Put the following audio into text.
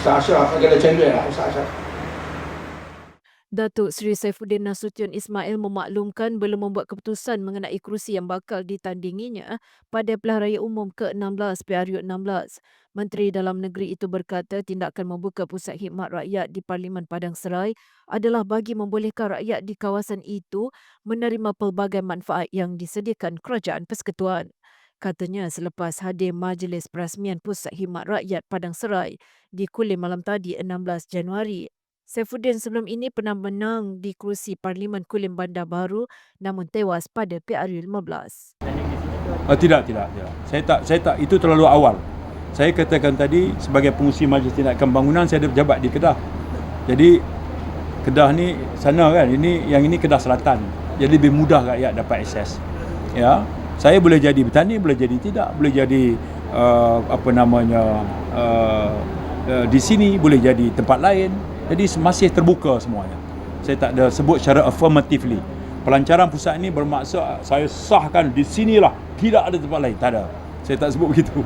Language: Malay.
Macam tu lah. Datuk Seri Saifuddin Nasution Ismail memaklumkan belum membuat keputusan mengenai kerusi yang bakal ditandinginya pada Pilihan Raya Umum ke-16 PRU16. Menteri Dalam Negeri itu berkata tindakan membuka pusat khidmat rakyat di Parlimen Padang Serai adalah bagi membolehkan rakyat di kawasan itu menerima pelbagai manfaat yang disediakan Kerajaan Persekutuan. Katanya selepas hadir Majlis Perasmian Pusat Khidmat Rakyat Padang Serai di Kulim malam tadi 16 Januari, Saifuddin sebelum ini pernah menang di kerusi Parlimen Kulim Bandar Baru namun tewas pada PRU 15. Oh, tidak, tidak, tidak. Saya tak, saya tak. Itu terlalu awal. Saya katakan tadi sebagai pengurusi Majlis Tindakan Pembangunan saya ada jabat di Kedah. Jadi Kedah ni sana kan. Ini yang ini Kedah Selatan. Jadi lebih mudah rakyat dapat akses. Ya. Saya boleh jadi bertani, boleh jadi tidak, boleh jadi uh, apa namanya uh, uh, di sini, boleh jadi tempat lain. Jadi masih terbuka semuanya. Saya tak ada sebut secara affirmatively. Pelancaran pusat ini bermaksud saya sahkan di sinilah, tidak ada tempat lain. Tak ada. Saya tak sebut begitu.